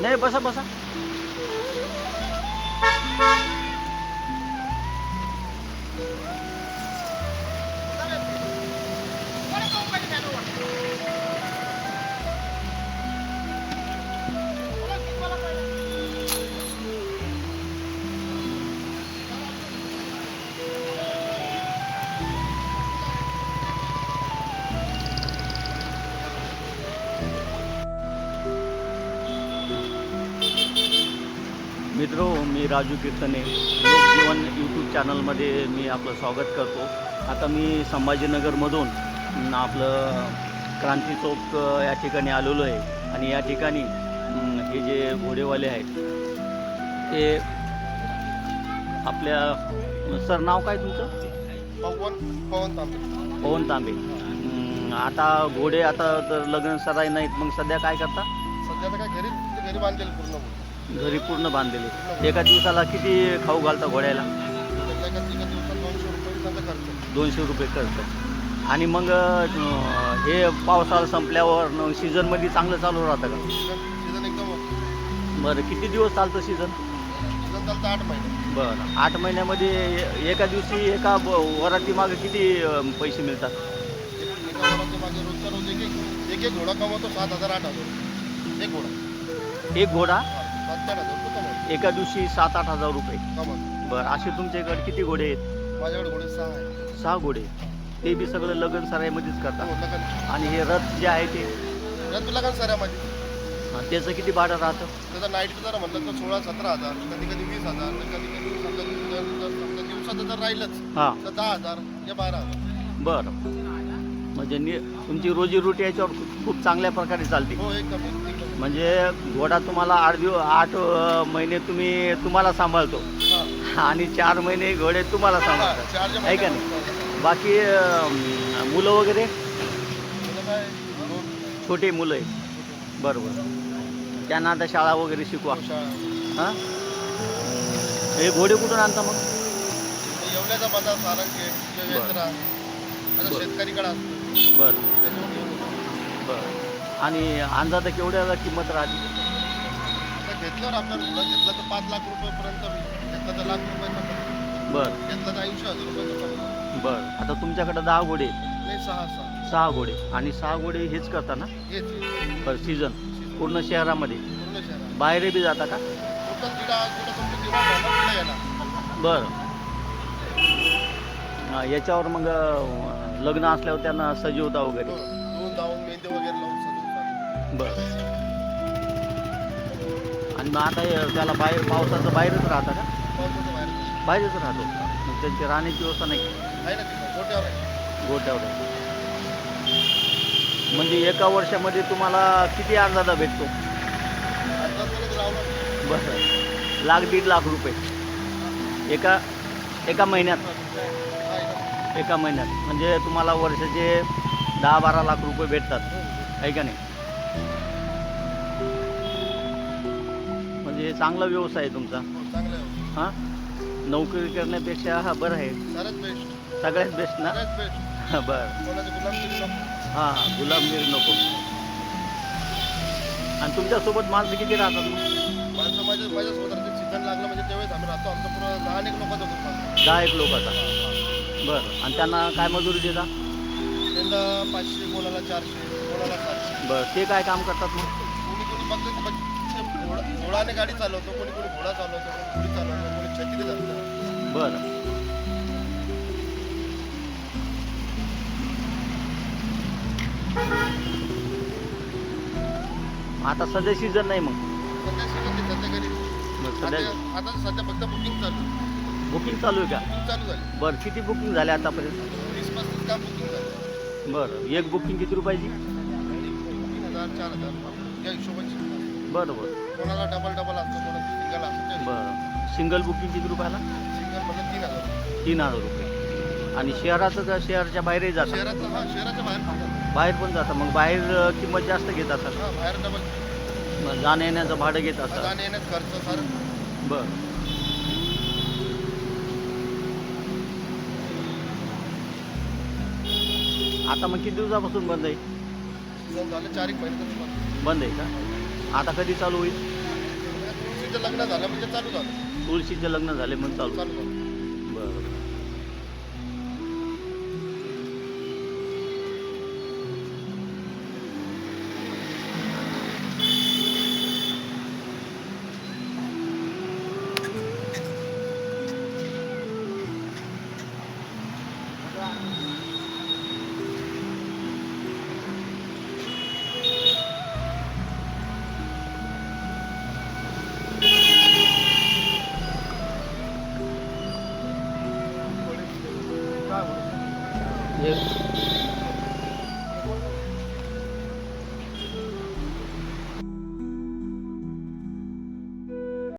नाही बसा बसा. मित्र मी राजू कीर्तने. लोकजीवन यूट्यूब चॅनलमध्ये मी आपलं स्वागत करतो. आता मी संभाजीनगरमधून आपलं क्रांती चौक या ठिकाणी आलेलो आहे. आणि या ठिकाणी हे जे घोडेवाले आहेत ते आपल्या सर नाव काय तुमचं? पवन पवन तांबे. पवन तांबे. आता घोडे आता तर लग्न सराई नाहीत. मग सध्या काय करता? सध्या तर काय घरी घरी बांधलेलं पूर्ण. घरी पूर्ण बांधलेले. एका दिवसाला किती खाऊ घालता घोड्याला? दोनशे रुपये खर्च. आणि मग हे पावसाळा संपल्यावर सीझनमध्ये चांगलं चालू राहतं का? सीझन एकदम बरं किती दिवस चालतं सीझन सीझन चालतं आठ महिने बरं आठ महिन्यामध्ये एका दिवशी एका वराती मागे किती पैसे मिळतात? एक घोडा कमवतो सात हजार आठ हजार एक घोडा? एक घोडा? हा, हजार रुपये कमवतो एका दिवशी सात आठ हजार रुपये. कमवतो बरं? असे तुमच्याकडे किती घोडे आहेत? माझ्याकडे घोडे सहा आहे सहा घोडे? ते बी सगळं लगन सराईमध्येच हो, करतात लग्न. आणि हे रथ जे आहे ते? रथ लग्न सऱ्या माझी अं, त्याचं किती भाडं राहतं? त्याचा नाईट जर म्हणलं तर सोळा सतरा हजार कधी कधी वीस हजार तर कधी कधी समजा जर जर समजा दिवसाचं जर राहिलंच. हां. तर दहा हजार या बारा हजार. बरं. म्हणजे नि तुमची रोजीरोटी याच्यावर खूप- चांगल्या प्रकारे चालते. हो म्हणजे घोडा तुम्हाला आठ दिवस आठ महिने तुम्ही तुम्हाला सांभाळतो. हा. आणि चार महिने घोडे तुम्हाला हा, सांभाळतात. चारच्या आहे का महिन्यात बाकी मुलं वगैरे? छोटे मुलं आहे बरोबर. त्यांना आता शाळा वगैरे शिकवा. शाळा. हां? हे घोडे कुठून आणता मग? एवढ्याचा बाजार सारंगे. शेतकरीकडे असतो. बरं. बरं. आणि अंदाजा केवढ्याला किंमत राहते? आता घेतल्यावर आपल्याला घेतला तर पाच लाख रुपयेपर्यंत होईल घेतला तर लाख रुपयाचा बरं. घेतला तर ऐंशी हजार रुपयाचा. बरं. आता तुमच्याकडे दहा घोडे आहेत. नाही सहा सहा. सहा घोडे. आणि सहा घोडे हेच करता ना? हेच. बरं सीझन पूर्ण शहरामध्ये. पूर्ण शहरात बाहेर बी जाता का? तुमची झाला बरं. याच्यावर मग लग्न असल्यावर त्यांना सजवता वगैरे. हो. धुवून धावून मेहंदी वगैरे लावून सजवून चालू. बरं. आणि मग आता हे त्याला बाहेर पावसाचं बाहेरच राहतं का? पावसाचं बाहेर आहे बाहेरच राहतो. मग त्यांची राहण्याची व्यवस्था नाही ना तिथं गोट्यावर आहे. गोट्यावर म्हणजे एका वर्षामध्ये तुम्हाला किती अंदाजा भेटतो? अर्धा तरी लावलं बरं. लाख दीड लाख रुपये. एका एका महिन्यात. एका महिन्यात. म्हणजे तुम्हाला वर्षाचे दहा बारा लाख रुपये भेटतात. आहे का नाही? म्हणजे चांगला व्यवसाय आहे तुमचा. हो, हां? नोकरी करण्यापेक्षा हा बरं आहे. सगळ्यात बेस्ट ना? बरं. हां हां. गुलामगिरी नको. आणि तुमच्यासोबत माणसं किती राहतात माझ्या लागलं म्हणजे त्यावेळेस आम्ही राहतो. आमचं दहा एक लोकांचा दहा एक लोकांचा बरं. आणि त्यांना काय मजुरी देता? त्यांना पाचशे कोणाला चारशे कोणाला सातशे. बरं. ते काय काम करतात मग? कोणी कोणी फक्त घोडा घोडाने गाडी चालवतो कोणी कोणी घोडा चालवतो कोणी घोडी चालवतो कोणी छत्री चालवतो. बरं. आता सध्या सीझन नाही मग? सध्या सीझन ते सध्या घरी. मग सध्या आता आता सध्या फक्त बुकिंग चालू. आहे. बुकिंग चालू आहे का? बुकिंग चालू झाली. बरं किती बुकिंग झाले आतापर्यंत? वीस पस्तीस काम बुकिंग झालं. बरं एक बुकिंग किती रुपयाची? तीन हजार चार हजार. या हिशोबाची बरं बरं कोणाला डबल डबल असतो कोणाला सिंगल असतो त्या बरं. सिंगल बुकिंग किती रुपयाला? सिंगल म्हणजे तीन हजार. तीन हजार रुपये. आणि शहराचं का शहराच्या बाहेरही जातं शहराचं हा शहराच्या बाहेर पडतात. बाहेर पण जातं मग बाहेर अं, किंमत जास्त घेत असाल हा बाहेर डबल मग जाण्या येण्याचं भाडं घेत येण्यात खर्च सारं. बरं. आता मग किती दिवसापासून बंद आहे? झालं चार एक बंद. आहे का? आता कधी चालू होईल? तुळशीचं लग्न झालं म्हणजे चालू झालं. तुळशीचे लग्न झाले मग चालू चालू झालं. बरं. हे